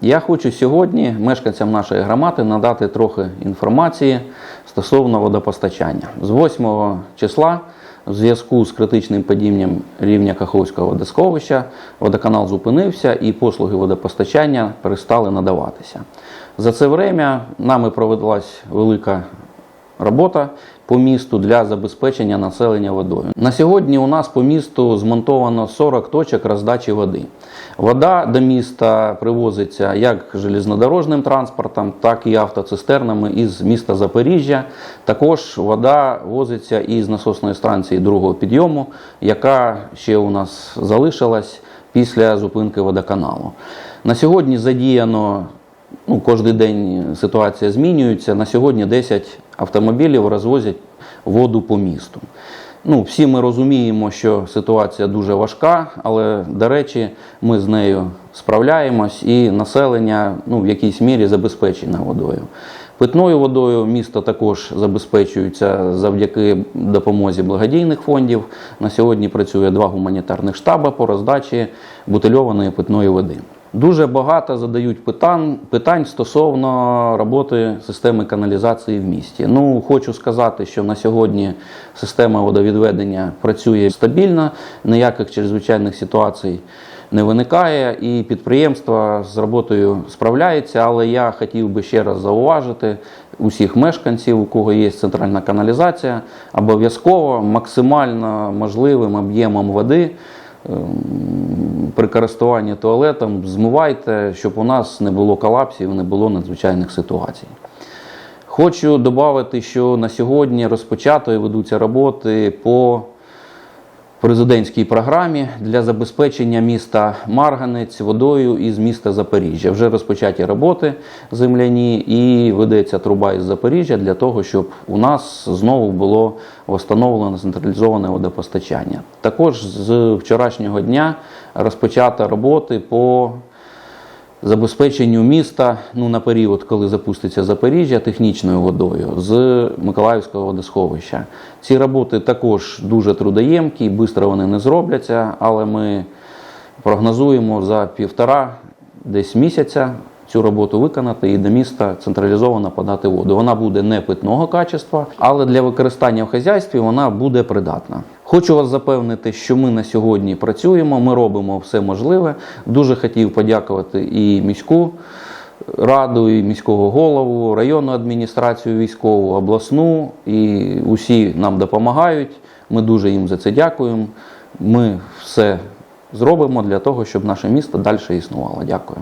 Я хочу сьогодні мешканцям нашої громади надати трохи інформації стосовно водопостачання. З 8 числа в зв'язку з критичним падінням рівня Каховського водосховища водоканал зупинився і послуги водопостачання перестали надаватися. За це время нами провелась велика робота по місту для забезпечення населення водою. На сьогодні у нас по місту змонтовано 40 точок роздачі води. Вода до міста привозиться як железнодорожним транспортом, так і автоцистернами із міста Запоріжжя. Також вода возиться із насосної станції другого підйому, яка ще у нас залишилась після зупинки водоканалу. На сьогодні задіяно ну, кожен день ситуація змінюється. На сьогодні 10 автомобілів розвозять воду по місту. Ну, всі ми розуміємо, що ситуація дуже важка, але, до речі, ми з нею справляємось і населення ну, в якійсь мірі забезпечено водою. Питною водою місто також забезпечується завдяки допомозі благодійних фондів. На сьогодні працює два гуманітарних штаби по роздачі бутильованої питної води. Дуже багато задають питань, питань стосовно роботи системи каналізації в місті. Ну, хочу сказати, що на сьогодні система водовідведення працює стабільно, ніяких чрезвичайних ситуацій не виникає, і підприємство з роботою справляється. Але я хотів би ще раз зауважити усіх мешканців, у кого є центральна каналізація, обов'язково максимально можливим об'ємом води ем, при користуванні туалетом змивайте, щоб у нас не було колапсів, не було надзвичайних ситуацій. Хочу додати, що на сьогодні розпочато і ведуться роботи по президентській програмі для забезпечення міста Марганець водою із міста Запоріжжя. Вже розпочаті роботи земляні і ведеться труба із Запоріжжя для того, щоб у нас знову було встановлено централізоване водопостачання. Також з вчорашнього дня розпочато роботи по забезпеченню міста ну, на період, коли запуститься Запоріжжя технічною водою з Миколаївського водосховища. Ці роботи також дуже трудоємкі, швидко вони не зробляться, але ми прогнозуємо за півтора десь місяця цю роботу виконати і до міста централізовано подати воду. Вона буде не питного качества, але для використання в хазяйстві вона буде придатна. Хочу вас запевнити, що ми на сьогодні працюємо, ми робимо все можливе. Дуже хотів подякувати і міську раду, і міського голову, районну адміністрацію військову, обласну, і усі нам допомагають. Ми дуже їм за це дякуємо. Ми все зробимо для того, щоб наше місто далі існувало. Дякую.